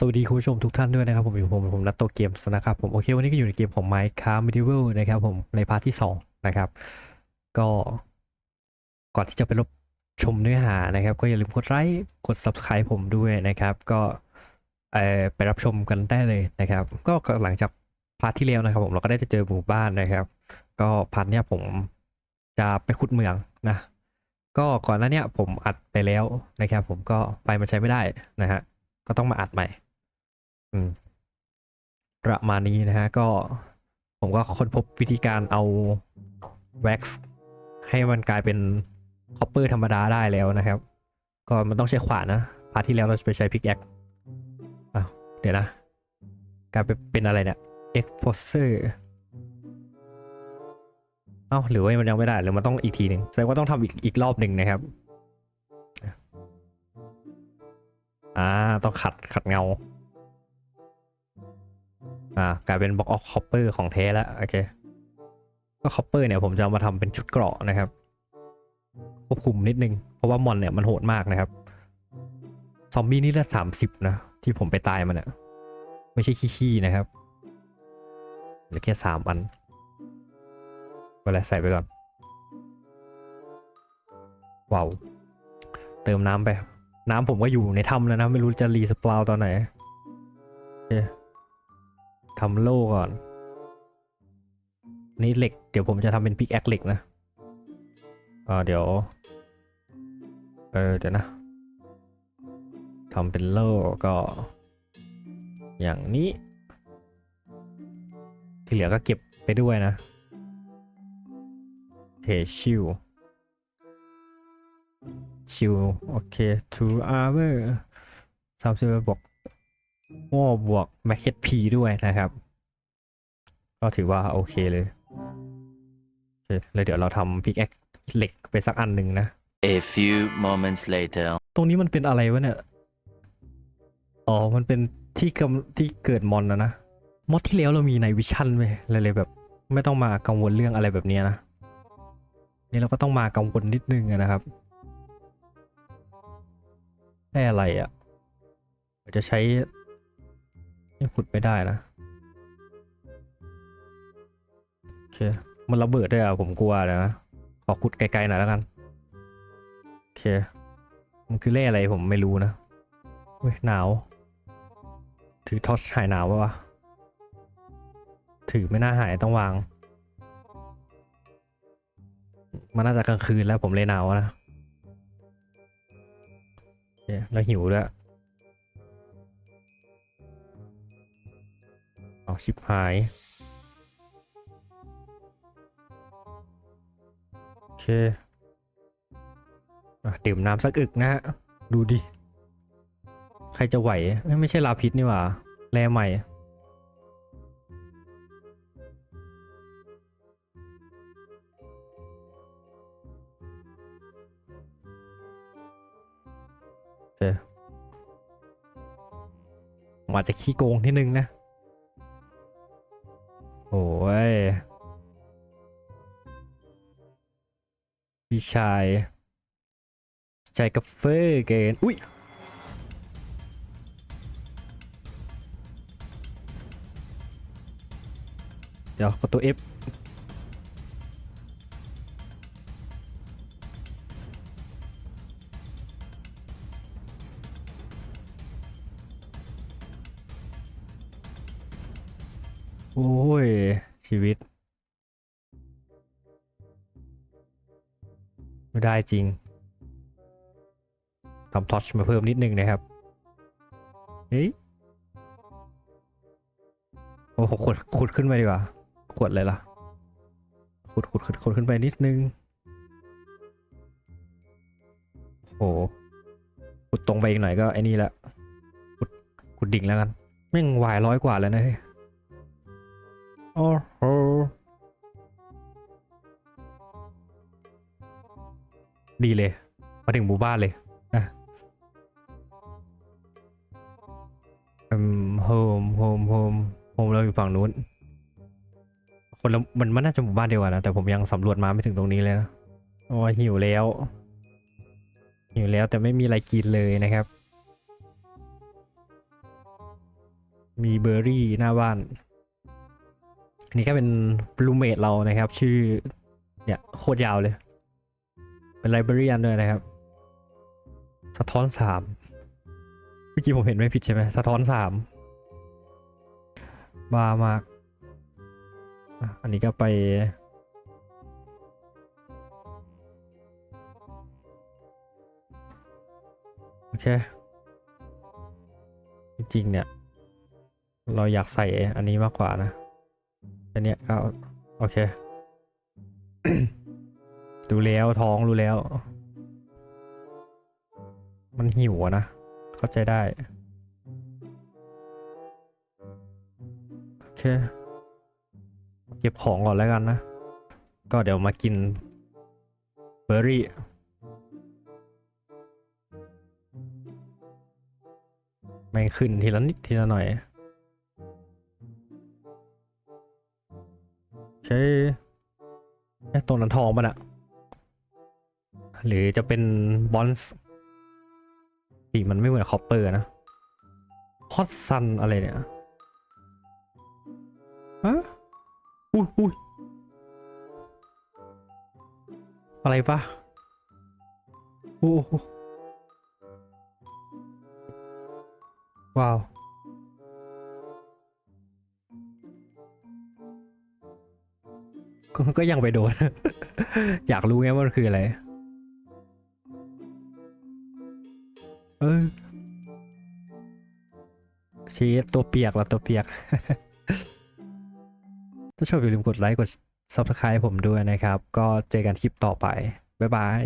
สวัสดีคุณผู้ชมทุกท่านด้วยนะครับผมอยู่ผมผมนัตโตเกมส์นะครับผมโอเควันนี้ก็อยู่ในเกมของ Minecraft Medieval นะครับผมในพาร์ทที่ 2 นะครับ ก็ก่อนที่จะไปรับชมเนื้อหานะครับ ก็อย่าลืมกดไลค์กด Subscribe ผมด้วยนะครับ ก็ไปรับชมกันได้เลยนะครับ ก็หลังจากพาร์ทที่แล้วนะครับ ผมเราก็ได้จะเจอหมู่บ้านนะครับ ก็พาร์ทเนี้ยผมจะไปขุดเมืองนะ ก็ก่อนหน้าเนี้ยผมอัดไปแล้วนะครับ ผมก็ไปมันใช้ไม่ได้นะฮะก็ต้องมาอัดใหม่ อืม ประมาณนี้นะฮะ ก็ผมก็ค้นพบวิธีการเอาแว็กซ์ให้มันกลายเป็นคอปเปอร์ธรรมดาได้แล้วนะครับ ก็มันต้องใช้ขวานนะพาร์ทที่แล้วเราจะไปใช้พิกแอคอ้าวเดี๋ยวนะกลายเป็นอะไรเนี่ย exposer เอ้าหรือว่ามันยังไม่ได้หรือมันต้องอีกทีหนึ่งแสดงว่าต้องทำอีกอีกรอบหนึ่งนะครับอ่าต้องขัดขัดเงา อ่ากลายเป็นบล็อกออฟคอปเปอร์ของแท้แล้วโอเคก็คอปเปอร์เนี่ยผมจะเอามาทำเป็นชุดเกราะนะครับควบคุมนิดนึง เพราะว่ามอนเนี่ยมันโหดมากนะครับซอมบี้นี่ลือดสามสิบนะ ที่ผมไปตายมันเนี่ยไม่ใช่ขี้ๆนะครับเหลือแค่สามอันเวลาใส่ไปก่อนว้าวเติมน้ำไป น้ำผมก็อยู่ในถ้ำแล้วนะ ไม่รู้จะรีสปาวตอนไหนโอเค ทำโล่ก่อน นี่เหล็ก เดี๋ยวผมจะทำเป็นพิกแอคเหล็กนะอ่าเดี๋ยว เออเดี๋ยวนะทำเป็นโล่ก็ อย่างนี้ ที่เหลือก็เก็บไปด้วยนะเทชิวชิวโอเค two hour สามสิบบวก โอ้บวก m a c พีด้วยนะครับ ก็ถือว่าโอเคเลยโอเคแล้วเดี๋ยวเราทำพิกแอคเหล็กไปสักอันหนึ่งนะ A few moments later. ตรงนี้มันเป็นอะไรวะเนี่ย อ๋อ มันเป็นที่กำที่เกิดมอนนะนะมอดที่แล้วเรามีในวิชั่นไหมเลยเลยแบบ ไม่ต้องมากังวลเรื่องอะไรแบบเนี้ยนะ นี่เราก็ต้องมากังวลนิดนึงอะนะครับได้อะไรอะ่ะเดี๋ยวจะใช้ นี่ขุดไม่ได้นะโอเคมันระเบิดด้วยอะผมกลัวเลยนะขอขุดไกลๆหน่อยแล้วกันโอเคมันคือเล่อะไรผมไม่รู้นะเว้ยหนาว ถือทอชหายหนาวปะวะถือไม่น่าหายต้องวาง มันน่าจะกลางคืนแล้วผมเลยหนาวนะโอเคแล้วหิวด้วย เอาชิบหาย โอเคอะดื่มน้ำสักอึกนะฮะ ดูดิ ใครจะไหว ไม่ใช่ลาพิษนี่หว่า แร่ใหม่โอเคอาจจะขี้โกงนิดนึงนะ พี่ชายใจกาแฟเกนอุ้ยเดี๋ยวกดตัว F โอ้ย ชีวิต ไม่ได้จริงทำทอชมาเพิ่มนิดนึงนะครับเฮ้ยโอ้โหขุดขุดขึ้นไปดีกว่าขวดเลยล่ะขุดขุดขุดขุดขึ้นไปนิดนึงโอ้โหขุดตรงไปอีกหน่อยก็ไอ้นี่แหละขุดขุดดิ่งแล้วกันแม่งวายร้อยกว่าแล้วนะเฮ้ยโอ้โห ดีเลย มาถึงหมู่บ้านเลยนะโฮมโฮมโฮมโฮมเราอยู่ฝั่งนู้น คนละมันมันน่าจะหมู่บ้านเดียวกันนะแต่ผมยังสำรวจมาไม่ถึงตรงนี้เลยนะโอ้หิวแล้ว หิวแล้วแต่ไม่มีอะไรกินเลยนะครับ มีเบอร์รี่หน้าบ้านอันนี้ก็เป็นรูเมทเรานะครับ ชื่อเนี่ยโคตรยาวเลย เป็นไลบรารีอันด้วยนะครับ สะท้อนสามเมื่อกี้ผมเห็นไม่ผิดใช่ไหมสะท้อนสามบามากอันนี้ก็ไป โอเค จริงๆเนี่ย เราอยากใส่อันนี้มากกว่านะอันเนี้ยก็โอเค ดูแล้วท้องรู้แล้ว มันหิวนะ เข้าใจได้ โอเค เก็บของก่อนแล้วกันนะ ก็เดี๋ยวมากินเบอร์รี่แม่งขึ้นทีละนิดทีละหน่อยใช้ไอ้ตัวนั้นทองมันอะ หรือจะเป็นบอนส์สีมันไม่เหมือนคอปเปอร์นะฮอตซันอะไรเนี่ยฮะอุ้ยอุ้ยอะไรปะโอ้โหว้าวก็ยังไปโดน อยากรู้ไงว่ามันคืออะไร เออชีตัวเปียกละตัวเปียก ถ้าชอบอย่าลืมกดไลค์กด subscribe ผมด้วยนะครับ ก็เจอกันคลิปต่อไป บ๊ายบาย